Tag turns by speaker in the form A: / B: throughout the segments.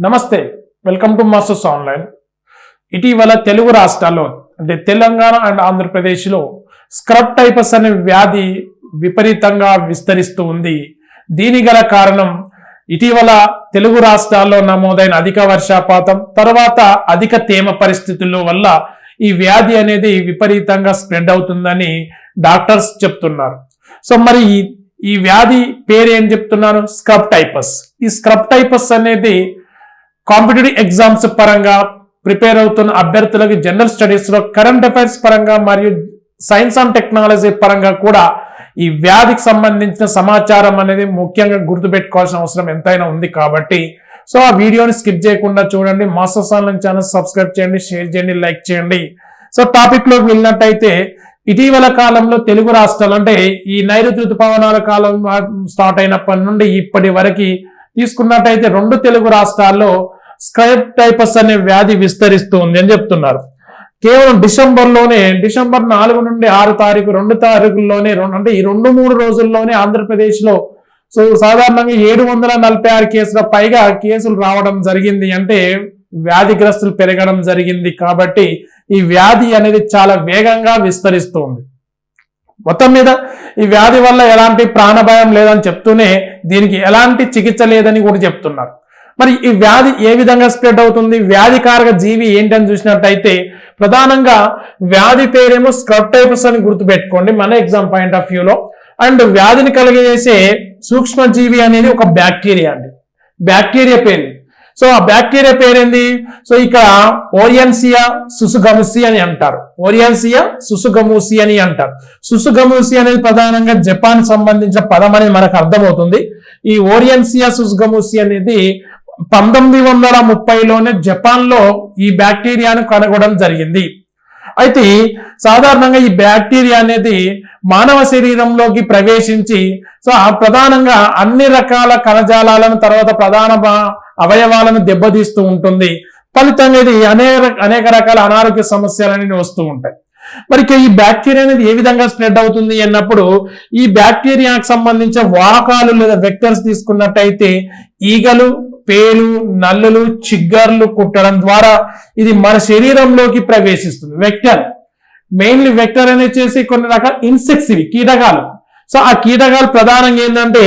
A: నమస్తే welcome to masters online ఇటీవల తెలుగు రాష్ట్రాల్లో అంటే తెలంగాణ అండ్ ఆంధ్రప్రదేశ్లో స్క్రబ్ టైపస్ అనే వ్యాధి విపరీతంగా విస్తరిస్తూ ఉంది. దీని గల కారణం ఇటీవల తెలుగు రాష్ట్రాల్లో నమోదైన అధిక వర్షపాతం తర్వాత అధిక తేమ పరిస్థితుల్లో వల్ల ఈ వ్యాధి అనేది విపరీతంగా స్ప్రెడ్ అవుతుందని డాక్టర్స్ చెప్తున్నారు. సో మరి ఈ- ఈ వ్యాధి పేరు ఏం చెప్తున్నారు? స్క్రబ్ టైపస్ ఈ స్క్రబ్ టైపస్ అనేది కాంపిటేటివ్ ఎగ్జామ్స్ పరంగా ప్రిపేర్ అవుతున్న అభ్యర్థులకు జనరల్ స్టడీస్లో కరెంట్ అఫైర్స్ పరంగా మరియు సైన్స్ అండ్ టెక్నాలజీ పరంగా కూడా ఈ వ్యాధికి సంబంధించిన సమాచారం అనేది ముఖ్యంగా గుర్తుపెట్టుకోవాల్సిన అవసరం ఎంతైనా ఉంది కాబట్టి. సో ఆ వీడియోని స్కిప్ చేయకుండా చూడండి. మాస్టర్స్ ఆన్లైన్ ఛానల్ సబ్స్క్రైబ్ చేయండి షేర్ చేయండి లైక్ చేయండి. సో టాపిక్ వెళ్ళినట్టయితే ఇటీవల కాలంలో తెలుగు రాష్ట్రాలు అంటే ఈ నైరుతి ఋతుపవనాల కాలం స్టార్ట్ అయినప్పటి నుండి ఇప్పటి వరకు తీసుకున్నట్టయితే రెండు తెలుగు రాష్ట్రాల్లో స్కైప్ టైపస్ అనే వ్యాధి విస్తరిస్తూ ఉంది అని చెప్తున్నారు. కేవలం డిసెంబర్లోనే డిసెంబర్ నాలుగు నుండి ఆరు తారీఖు రెండు తారీఖుల్లోనే రెండు అంటే ఈ రెండు మూడు రోజుల్లోనే ఆంధ్రప్రదేశ్లో సో సాధారణంగా ఏడు వందల నలభై ఆరు కేసుల పైగా కేసులు రావడం జరిగింది అంటే వ్యాధిగ్రస్తులు పెరగడం జరిగింది కాబట్టి ఈ వ్యాధి అనేది చాలా వేగంగా విస్తరిస్తుంది. మొత్తం మీద ఈ వ్యాధి వల్ల ఎలాంటి ప్రాణభయం లేదని చెప్తూనే దీనికి ఎలాంటి చికిత్స లేదని కూడా చెప్తున్నారు. మరి ఈ వ్యాధి ఏ విధంగా స్ప్రెడ్ అవుతుంది? వ్యాధికారక జీవి ఏంటని చూసినట్టయితే ప్రధానంగా వ్యాధి పేరేమో స్క్రప్టైపస్ అని గుర్తుపెట్టుకోండి మన ఎగ్జామ్ పాయింట్ ఆఫ్ వ్యూలో. అండ్ వ్యాధిని కలిగజేసే సూక్ష్మజీవి అనేది ఒక బ్యాక్టీరియా అండి. బ్యాక్టీరియా పేరు. సో ఆ బ్యాక్టీరియా పేరేంది? సో ఇక్కడ ఓరియన్సియా సుసుగముసి అని అంటారు. ఓరియన్సియా సుసుగమూసి అని అంటారు. సుసుగమూసి అనేది ప్రధానంగా జపాన్ సంబంధించిన పదం అనేది మనకు అర్థమవుతుంది. ఈ ఓరియన్సియా సుసుగమూసి అనేది పంతొమ్మిది వందల ముప్పైలోనే జపాన్లో ఈ బ్యాక్టీరియాను కనుగొనడం జరిగింది. అయితే సాధారణంగా ఈ బ్యాక్టీరియా అనేది మానవ శరీరంలోకి ప్రవేశించి సో ప్రధానంగా అన్ని రకాల కణజాలాలను తర్వాత ప్రధాన అవయవాలను దెబ్బతీస్తూ ఉంటుంది. ఫలితంగా ఇది అనేక అనేక రకాల అనారోగ్య సమస్యలు అనేవి వస్తూ ఉంటాయి. మరి ఈ బ్యాక్టీరియా అనేది ఏ విధంగా స్ప్రెడ్ అవుతుంది అన్నప్పుడు ఈ బ్యాక్టీరియాకు సంబంధించిన వాహకాలు లేదా వెక్టర్స్ తీసుకున్నట్టయితే ఈగలు పేలు నల్లులు చిగ్గర్లు కుట్టడం ద్వారా ఇది మన శరీరంలోకి ప్రవేశిస్తుంది. వెక్టర్ మెయిన్లీ వెక్టర్ అనేది చేసి కొన్ని రకాల ఇన్సెక్ట్స్ ఇవి కీటకాలు. సో ఆ కీటకాలు ప్రధానంగా ఏంటంటే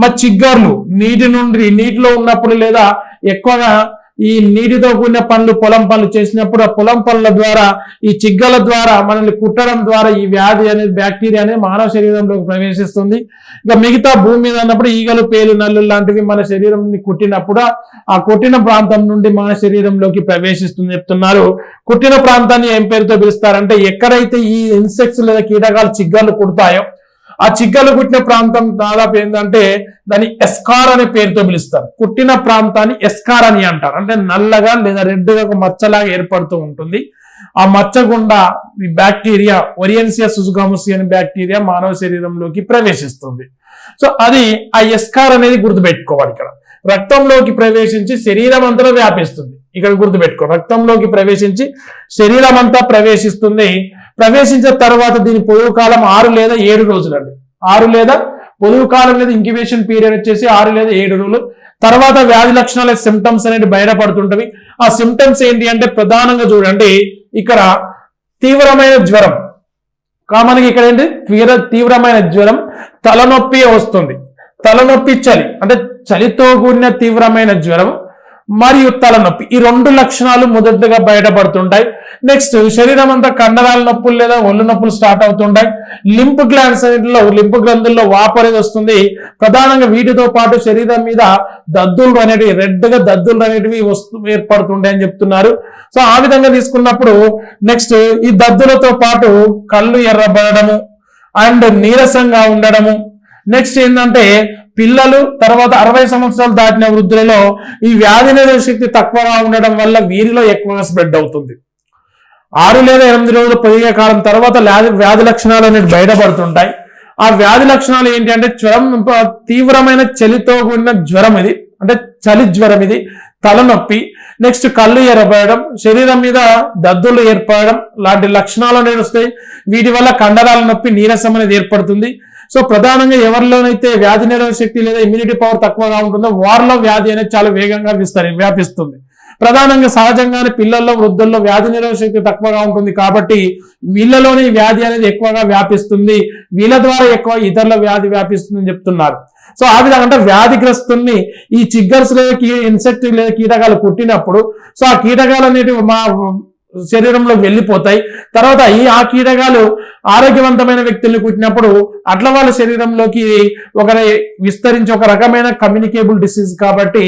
A: మా చిగ్గర్లు నీటి నుండి నీటిలో ఉన్నప్పుడు లేదా ఎక్కువగా ఈ నీటితో కూడిన పనులు పొలం పనులు చేసినప్పుడు ఆ పొలం పనుల ద్వారా ఈ చిగ్గల ద్వారా మనల్ని కుట్టడం ద్వారా ఈ వ్యాధి అనేది బ్యాక్టీరియా అనేది మానవ శరీరంలోకి ప్రవేశిస్తుంది. ఇక మిగతా భూమి మీద ఉన్నప్పుడు ఈగలు పేలు నల్లు లాంటివి మన శరీరం కుట్టినప్పుడు ఆ కుట్టిన ప్రాంతం నుండి మన శరీరంలోకి ప్రవేశిస్తుంది చెప్తున్నారు. కుట్టిన ప్రాంతాన్ని ఏం పేరుతో పిలుస్తారంటే ఎక్కడైతే ఈ ఇన్సెక్ట్స్ లేదా కీటకాలు చిగ్గలు కుడతాయో ఆ చిగ్గలు కుట్టిన ప్రాంతం దాదాపు ఏంటంటే దాన్ని ఎస్కార్ అనే పేరుతో పిలుస్తారు. కుట్టిన ప్రాంతాన్ని ఎస్కార్ అని అంటారు. అంటే నల్లగా లేదా రెడ్గా ఒక మచ్చలాగా ఏర్పడుతూ ఉంటుంది. ఆ మచ్చ గుండా ఈ బ్యాక్టీరియా ఒరియన్సియా సుజుగాముసి అనే బ్యాక్టీరియా మానవ శరీరంలోకి ప్రవేశిస్తుంది. సో అది ఆ ఎస్కార్ అనేది గుర్తుపెట్టుకోవాలి ఇక్కడ. రక్తంలోకి ప్రవేశించి శరీరం అంతా వ్యాపిస్తుంది. ఇక్కడ గుర్తుపెట్టుకో. రక్తంలోకి ప్రవేశించి శరీరం అంతా ప్రవేశిస్తుంది. ప్రవేశించిన తర్వాత దీని పొదుగు కాలం ఆరు లేదా ఏడు రోజులండి. ఆరు లేదా పొదుగు కాలం లేదా ఇంక్యుబేషన్ పీరియడ్ వచ్చేసి ఆరు లేదా ఏడు రోజులు. తర్వాత వ్యాధి లక్షణాల సిమ్టమ్స్ అనేవి బయటపడుతుంటవి. ఆ సిమ్టమ్స్ ఏంటి అంటే ప్రధానంగా చూడండి ఇక్కడ తీవ్రమైన జ్వరం. కామన్గా ఇక్కడ ఏంటి? తీవ్ర తీవ్రమైన జ్వరం తలనొప్పి వస్తుంది. తలనొప్పి చలి అంటే చలితో కూడిన తీవ్రమైన జ్వరం మరియు తలనొప్పి. ఈ రెండు లక్షణాలు మొదటగా బయటపడుతుంటాయి. నెక్స్ట్ శరీరం అంతా కండరాల నొప్పులు లేదా ఒళ్ళు నొప్పులు స్టార్ట్ అవుతుంటాయి. లింప్ గ్లాండ్స్ అన్నింటిలో లింప్ గ్రంథుల్లో వాపరేది వస్తుంది. ప్రధానంగా వీటితో పాటు శరీరం మీద దద్దులు అనేటివి రెడ్గా దద్దులు అనేటివి వస్తు ఏర్పడుతుంటాయి అని చెప్తున్నారు. సో ఆ విధంగా తీసుకున్నప్పుడు నెక్స్ట్ ఈ దద్దులతో పాటు కళ్ళు ఎర్రబడము అండ్ నీరసంగా ఉండడము. నెక్స్ట్ ఏంటంటే పిల్లలు తర్వాత అరవై సంవత్సరాలు దాటిన వృద్ధులలో ఈ వ్యాధి నిరోధక శక్తి తక్కువగా ఉండడం వల్ల వీరిలో ఎక్కువగా స్ప్రెడ్ అవుతుంది. ఆరు లేదా ఎనిమిది రోజులు పొదిగే కాలం తర్వాత వ్యాధి లక్షణాలు అనేవి బయటపడుతుంటాయి. ఆ వ్యాధి లక్షణాలు ఏంటి అంటే జ్వరం తీవ్రమైన చలితో కూడిన జ్వరం ఇది. అంటే చలి జ్వరం ఇది. తలనొప్పి. నెక్స్ట్ కళ్ళు ఎర్రబడడం శరీరం మీద దద్దులు ఏర్పడడం. లాంటి లక్షణాలు అనేవి వస్తాయి. వీటి వల్ల కండరాల నొప్పి నీరసం అనేది ఏర్పడుతుంది. సో ప్రధానంగా ఎవరిలోనైతే వ్యాధి నిరోధక శక్తి లేదా ఇమ్యూనిటీ పవర్ తక్కువగా ఉంటుందో వారిలో వ్యాధి అనేది చాలా వేగంగా విస్తరి వ్యాపిస్తుంది. ప్రధానంగా సహజంగానే పిల్లల్లో వృద్ధుల్లో వ్యాధి నిరోధక శక్తి తక్కువగా ఉంటుంది కాబట్టి వీళ్ళలోనే వ్యాధి అనేది ఎక్కువగా వ్యాపిస్తుంది. వీళ్ళ ద్వారా ఎక్కువ ఇతరుల వ్యాధి వ్యాపిస్తుందని చెప్తున్నారు. సో ఆ విధంగా అంటే వ్యాధిగ్రస్తుల్ని ఈ చిగ్గర్స్ లేదా ఇన్సెక్ట్ లేదా కీటకాలు కుట్టినప్పుడు సో ఆ కీటకాలు అనేటివి మా శరీరంలో వెళ్ళిపోతాయి. తర్వాత ఈ ఆ కీటకాలు ఆరోగ్యవంతమైన వ్యక్తుల్ని కుట్టినప్పుడు అట్ల వాళ్ళ శరీరంలోకి ఒక విస్తరించి ఒక రకమైన కమ్యూనికేబుల్ డిసీజ్ కాబట్టి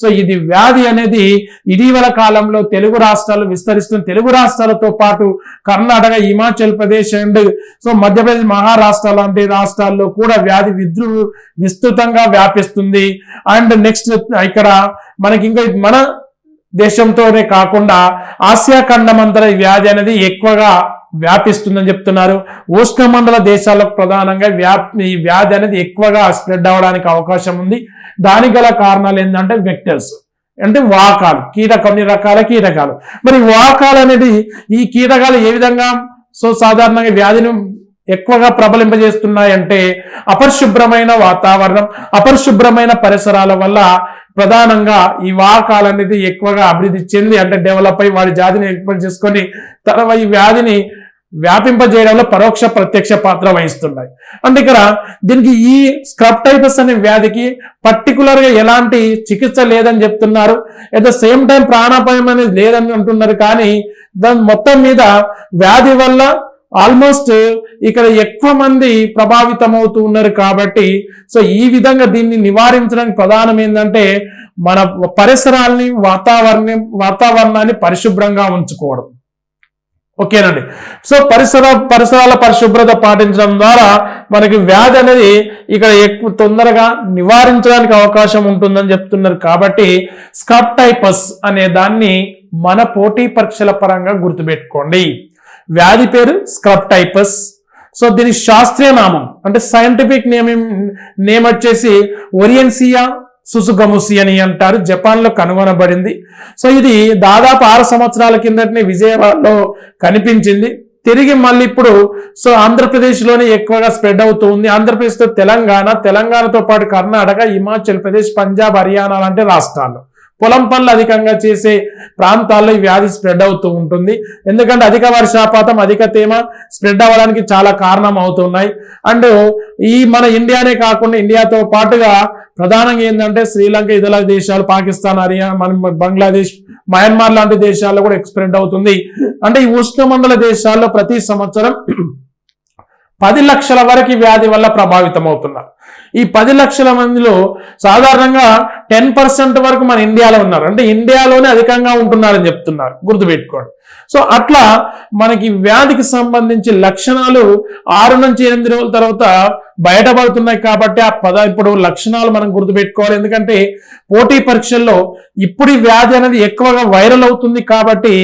A: సో ఇది వ్యాధి అనేది ఇటీవల కాలంలో తెలుగు రాష్ట్రాలు విస్తరిస్తుంది తెలుగు రాష్ట్రాలతో పాటు కర్ణాటక హిమాచల్ ప్రదేశ్ అండ్ సో మధ్యప్రదేశ్ మహారాష్ట్ర లాంటి రాష్ట్రాల్లో కూడా వ్యాధి విద్రు విస్తృతంగా వ్యాపిస్తుంది. అండ్ నెక్స్ట్ ఇక్కడ మనకి ఇంకా మన దేశంతోనే కాకుండా ఆసియా ఖండమంతర ఈ వ్యాధి అనేది ఎక్కువగా వ్యాపిస్తుందని చెప్తున్నారు. ఉష్ణమండల దేశాలకు ప్రధానంగా వ్యా ఈ వ్యాధి అనేది ఎక్కువగా స్ప్రెడ్ అవడానికి అవకాశం ఉంది. దానికి గల కారణాలు ఏంటంటే వెక్టర్స్. అంటే వాకాలు కీట కొన్ని రకాల కీటకాలు. మరి వాకాలు అనేది ఈ కీటకాలు ఏ విధంగా సో సాధారణంగా వ్యాధిని ఎక్కువగా ప్రబలింపజేస్తున్నాయంటే అపరిశుభ్రమైన వాతావరణం అపరిశుభ్రమైన పరిసరాల వల్ల ప్రధానంగా ఈ వాహకాలు అనేది ఎక్కువగా అభివృద్ధి చెంది అంటే డెవలప్ అయ్యి వాడి జాతిని ఏర్పాటు చేసుకొని తర్వాత ఈ వ్యాధిని వ్యాపింపజేయడంలో పరోక్ష ప్రత్యక్ష పాత్ర వహిస్తున్నాయి. అంటే ఇక్కడ దీనికి ఈ స్క్రబ్ టైపస్ అనే వ్యాధికి పర్టికులర్గా ఎలాంటి చికిత్స లేదని చెప్తున్నారు. అట్ ద సేమ్ టైం ప్రాణాపాయం అనేది లేదని అంటున్నారు కానీ దాని మొత్తం మీద వ్యాధి వల్ల ఆల్మోస్ట్ ఇక్కడ ఎక్కువ మంది ప్రభావితమవుతూ ఉన్నారు కాబట్టి సో ఈ విధంగా దీన్ని నివారించడానికి ప్రధానం ఏంటంటే మన పరిసరాల్ని వాతావరణం వాతావరణాన్ని పరిశుభ్రంగా ఉంచుకోవడం. ఓకేనండి. సో పరిసర పరిసరాల పరిశుభ్రత పాటించడం ద్వారా మనకి వ్యాధి అనేది ఇక్కడ ఎక్కువ తొందరగా నివారించడానికి అవకాశం ఉంటుందని చెప్తున్నారు కాబట్టి స్కప్ టైపస్ అనే దాన్ని మన పోటీ పరీక్షల పరంగా గుర్తుపెట్టుకోండి. వ్యాధి పేరు స్క్రప్టైపస్. సో దీని శాస్త్రీయ నామం అంటే సైంటిఫిక్ నేమ్ నేమ్ వచ్చేసి ఒరియన్సియా సుసుగముసి అని అంటారు. జపాన్లో కనుగొనబడింది. సో ఇది దాదాపు ఆరు సంవత్సరాల కిందటనే విజయవాడలో కనిపించింది. తిరిగి మళ్ళీ ఇప్పుడు సో ఆంధ్రప్రదేశ్లోనే ఎక్కువగా స్ప్రెడ్ అవుతూ ఉంది. ఆంధ్రప్రదేశ్తో తెలంగాణ తెలంగాణతో పాటు కర్ణాటక హిమాచల్ ప్రదేశ్ పంజాబ్ హర్యానా లాంటి రాష్ట్రాలు. పొలం పనులు అధికంగా చేసే ప్రాంతాల్లో ఈ వ్యాధి స్ప్రెడ్ అవుతూ ఉంటుంది. ఎందుకంటే అధిక వర్షాపాతం అధిక తేమ స్ప్రెడ్ అవ్వడానికి చాలా కారణం అవుతున్నాయి అండ్ ఈ మన ఇండియానే కాకుండా ఇండియాతో పాటుగా ప్రధానంగా ఏంటంటే శ్రీలంక ఇతర దేశాలు పాకిస్తాన్ హర్యానా మన బంగ్లాదేశ్ మయన్మార్ లాంటి దేశాల్లో కూడా స్ప్రెడ్ అవుతుంది. అంటే ఈ ఉష్ణమండల దేశాల్లో ప్రతి సంవత్సరం పది లక్షల వరకు వ్యాధి వల్ల ప్రభావితం అవుతున్నారు ఈ పది లక్షల మందిలో సాధారణంగా టెన్ పర్సెంట్ వరకు మన ఇండియాలో ఉన్నారు. అంటే ఇండియాలోనే అధికంగా ఉంటున్నారని చెప్తున్నారు. గుర్తుపెట్టుకోండి. సో అట్లా మనకి వ్యాధికి సంబంధించి లక్షణాలు ఆరు నుంచి ఎనిమిది రోజుల తర్వాత బయటపడుతున్నాయి కాబట్టి ఆ పద ఇప్పుడు లక్షణాలు మనం గుర్తుపెట్టుకోవాలి. ఎందుకంటే పోటీ పరీక్షల్లో ఇప్పుడు వ్యాధి అనేది ఎక్కువగా వైరల్ అవుతుంది కాబట్టి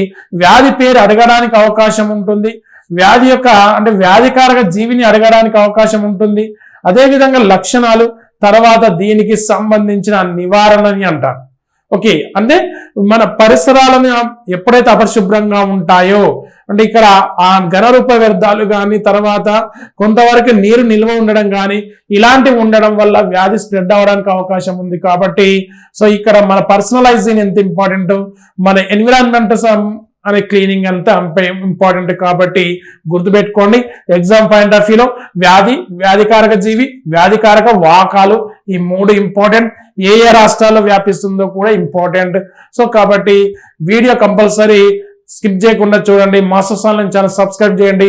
A: వ్యాధి పేరు అడగడానికి అవకాశం ఉంటుంది. వ్యాధి యొక్క అంటే వ్యాధికారక జీవిని అడగడానికి అవకాశం ఉంటుంది. అదేవిధంగా లక్షణాలు తర్వాత దీనికి సంబంధించిన నివారణని అంటారు. ఓకే అంటే మన పరిసరాలను ఎప్పుడైతే అపరిశుభ్రంగా ఉంటాయో అంటే ఇక్కడ ఆ ఘనరూప వ్యర్థాలు కానీ తర్వాత కొంతవరకు నీరు నిల్వ ఉండడం కానీ ఇలాంటివి ఉండడం వల్ల వ్యాధి స్ప్రెడ్ అవడానికి అవకాశం ఉంది కాబట్టి సో ఇక్కడ మన పర్సనలైజింగ్ ఎంత ఇంపార్టెంట్ మన ఎన్విరాన్మెంట్ అనే క్లీనింగ్ అంతా ఇంపార్టెంట్ కాబట్టి గుర్తుపెట్టుకోండి. ఎగ్జామ్ పాయింట్ ఆఫ్ వ్యూలో వ్యాధి వ్యాధికారక జీవి వ్యాధికారక వాకాలు ఈ మూడు ఇంపార్టెంట్ ఏ ఏ రాష్ట్రాల్లో వ్యాపిస్తుందో కూడా ఇంపార్టెంట్ సో కాబట్టి వీడియో కంపల్సరీ స్కిప్ చేయకుండా చూడండి. మాస్టర్ ఛానల్ ఛానల్ సబ్స్క్రైబ్ చేయండి.